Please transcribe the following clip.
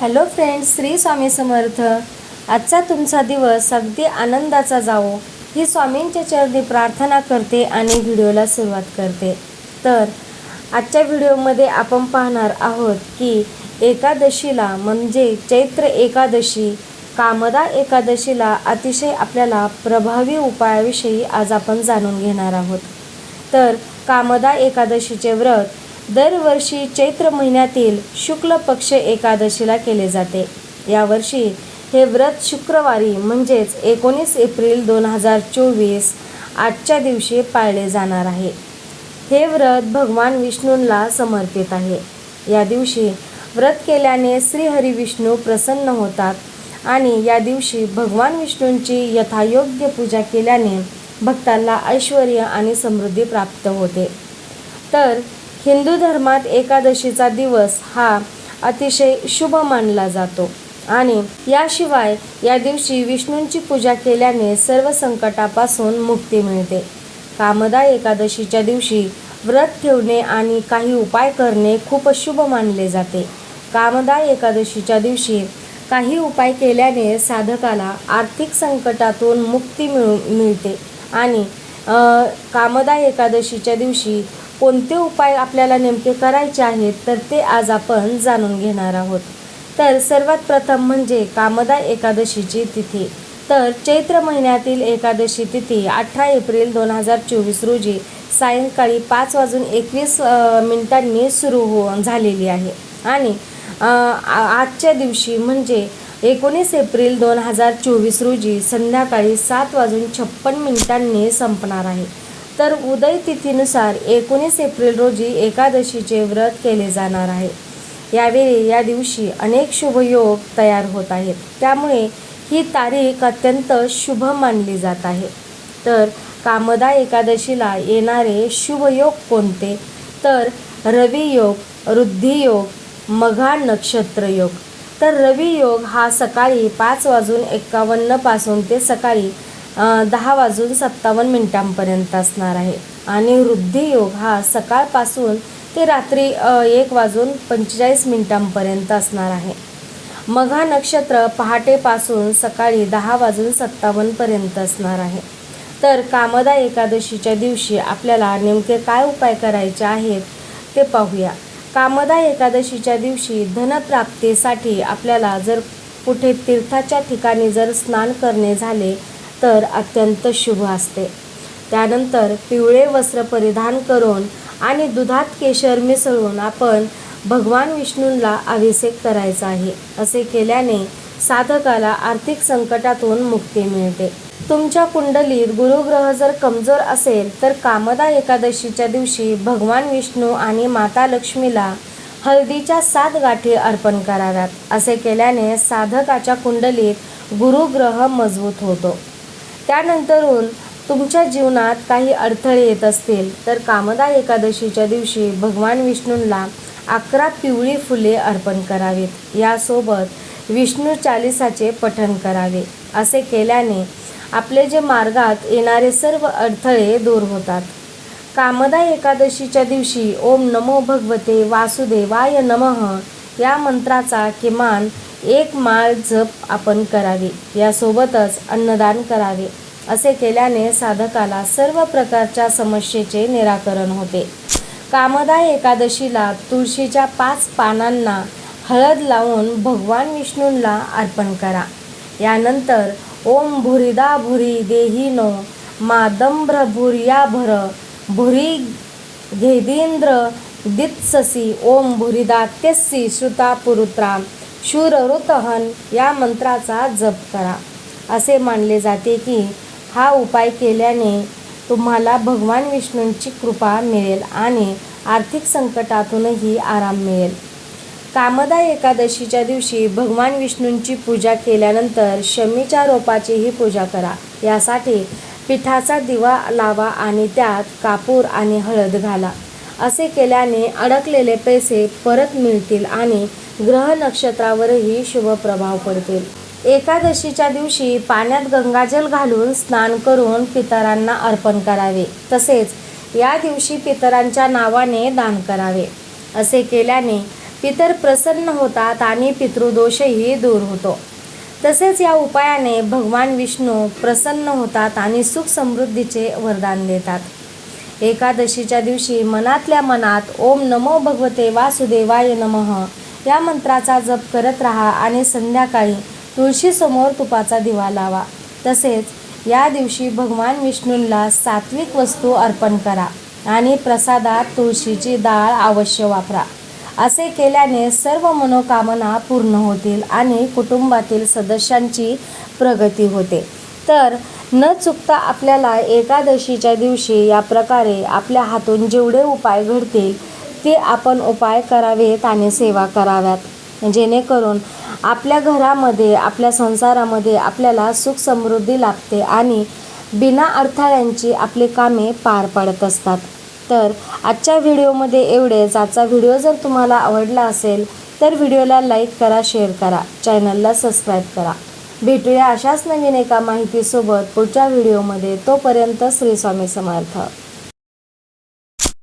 Hello friends Shri Swami Samarth. आजचा तुमचा दिवस अगदी आनंदाचा जावो. ही स्वामींच्या चरणी प्रार्थना करते आणि व्हिडिओला सुरुवात करते. तर आजच्या व्हिडिओमध्ये आपण पाहणार आहोत की एकादशीला म्हणजे चैत्र एकादशी कामदा एकादशीला अतिशय आपल्याला प्रभावी उपायाविषयी आज आपण जाणून घेणार आहोत. तर कामदा एकादशीचे व्रत दरवर्षी चैत्र महिन्यातील शुक्ल पक्ष एकादशीला केले जाते. यावर्षी हे व्रत शुक्रवारी म्हणजेच एकोणीस एप्रिल दोन हजार चोवीस आजच्या दिवशी पाळले जाणार आहे. हे व्रत भगवान विष्णूंना समर्पित आहे. या दिवशी व्रत केल्याने श्रीहरी विष्णू प्रसन्न होतात आणि या दिवशी भगवान विष्णूंची यथायोग्य पूजा केल्याने भक्तांना ऐश्वर आणि समृद्धी प्राप्त होते. तर हिंदू धर्मात एकादशीचा दिवस हा अतिशय शुभ मानला जातो. आणि याशिवाय या दिवशी विष्णूंची पूजा केल्याने सर्व संकटापासून मुक्ती मिळते. कामदा एकादशीच्या दिवशी व्रत ठेवणे आणि काही उपाय करणे खूप शुभ मानले जाते. कामदा एकादशीच्या दिवशी काही उपाय केल्याने साधकाला आर्थिक संकटातून मुक्ती मिळू मिळते. आणि कामदा एकादशीच्या दिवशी कोणते उपाय आपल्याला नेमके करायचे आहेत तर ते आज आपण जाणून घेणार आहोत. तर सर्वात प्रथम म्हणजे कामदा एकादशीची तिथी. तर चैत्र महिन्यातील एकादशी तिथी अठरा एप्रिल दोन हजार चोवीस रोजी सायंकाळी पाच वाजून एकवीस मिनिटांनी सुरू हो झालेली आहे. आणि आ- आजच्या दिवशी म्हणजे एकोणीस एप्रिल दोन हजार चोवीस रोजी संध्याकाळी सात वाजून छप्पन मिनिटांनी संपणार आहे. तर उदय तिथीनुसार एकोणीस एप्रिल रोजी एकादशीचे व्रत केले जाणार आहे. यावेळी या दिवशी अनेक शुभयोग तयार होत आहेत. त्यामुळे ही तारीख अत्यंत शुभ मानली जात आहे. तर कामदा एकादशीला येणारे शुभयोग कोणते? तर रवी योग मघा नक्षत्र योग. तर रवी योग हा सकाळी पाच वाजून एक्कावन्नपासून ते सकाळी दहा वाजून सत्तावन्न मिनिटांपर्यंत असणार आहे. आणि वृद्धी योग हा सकाळपासून ते रात्री एक वाजून पंचेचाळीस मिनिटांपर्यंत असणार आहे. मघा नक्षत्र पहाटेपासून सकाळी दहा वाजून सत्तावन्नपर्यंत असणार आहे. तर कामदा एकादशीच्या दिवशी आपल्याला नेमके काय उपाय करायचे आहेत ते पाहूया. कामदा एकादशीच्या दिवशी धनप्राप्तीसाठी आपल्याला जर कुठे तीर्थाच्या ठिकाणी जर स्नान करणे झाले तर अत्यंत शुभ असते. त्यानंतर पिवळे वस्त्र परिधान करून आणि दुधात केशर मिसळून आपण भगवान विष्णूंना अभिषेक करायचा आहे असे केल्याने साधकाला आर्थिक संकटातून मुक्ती मिळते. तुमच्या कुंडलीत गुरुग्रह जर कमजोर असेल तर कामदा एकादशीच्या दिवशी भगवान विष्णू आणि माता लक्ष्मीला हळदीच्या सात गाठी अर्पण कराव्यात असे केल्याने साधकाच्या कुंडलीत गुरुग्रह मजबूत होतो. त्यानंतरून तुमच्या जीवनात काही अडथळे येत असतील तर कामदा एकादशीच्या दिवशी भगवान विष्णूंना अकरा पिवळी फुले अर्पण करावीत. यासोबत विष्णू चालिसाचे पठण करावे. असे केल्याने आपले जे मार्गात येणारे सर्व अडथळे दूर होतात. कामदा एकादशीच्या दिवशी ओम नमो भगवते वासुदेवाय नमः या मंत्राचा किमान एक माळ जप आपण करावे. यासोबतच अन्नदान करावे. असे केल्याने साधकाला सर्व प्रकारच्या समस्येचे निराकरण होते. कामदा एकादशीला तुळशीच्या पाच पानांना हळद लावून भगवान विष्णूंना अर्पण करा. यानंतर ओम भुरिदा भुरी देहिनो मादंभ्र भुर्या भर भुरी घेदींद्र दित्ससी ओम भुरिदात्यसी श्रुता पुरुत्रा शूरऋतहन या मंत्राचा जप करा. असे मानले जाते की हा उपाय केल्याने तुम्हाला भगवान विष्णूंची कृपा मिळेल आणि आर्थिक संकटातूनही आराम मिळेल. कामदा एकादशीच्या दिवशी भगवान विष्णूंची पूजा केल्यानंतर शमीच्या रोपाचीही पूजा करा. यासाठी पिठाचा दिवा लावा आणि त्यात कापूर आणि हळद घाला. असे केल्याने अडकलेले पैसे परत मिळतील आणि ग्रह नक्षत्रावरही शुभ प्रभाव पडतील एकादशीच्या दिवशी पाण्यात गंगाजल घालून स्नान करून पितरांना अर्पण करावे. तसेच या दिवशी पितरांच्या नावाने दान करावे. असे केल्याने पितर प्रसन्न होतात आणि पितृदोषही दूर होतो. तसेच या उपायाने भगवान विष्णू प्रसन्न होतात आणि सुख समृद्धीचे वरदान देतात. एकादशीच्या दिवशी मनातल्या मनात ओम नमो भगवते वासुदेवाय नमः. या मंत्राचा जप करत राहा आणि संध्याकाळी तुळशीसमोर तुपाचा दिवा लावा. तसेच या दिवशी भगवान विष्णूंना सात्विक वस्तू अर्पण करा आणि प्रसादात तुळशीची डाळ अवश्य वापरा. असे केल्याने सर्व मनोकामना पूर्ण होतील आणि कुटुंबातील सदस्यांची प्रगती होते. तर न चुकता आपल्याला एकादशीच्या दिवशी या प्रकारे आपल्या हातून जेवढे उपाय घडतील ते आपण उपाय करावेत आणि सेवा कराव्यात. जेणेकरून आपल्या घरामध्ये आपल्या संसारामध्ये आपल्याला सुख समृद्धी लाभते आणि बिना अडथळ्यांची आपली कामे पार पडत असतात. तर आजच्या व्हिडिओमध्ये एवढेच. आजचा व्हिडिओ जर तुम्हाला आवडला असेल तर व्हिडिओला लाईक करा शेअर करा चॅनलला सबस्क्राईब करा. भेटूया अशाच नवीन एका माहितीसोबत पुढच्या व्हिडिओमध्ये. तोपर्यंत श्री स्वामी समर्थ.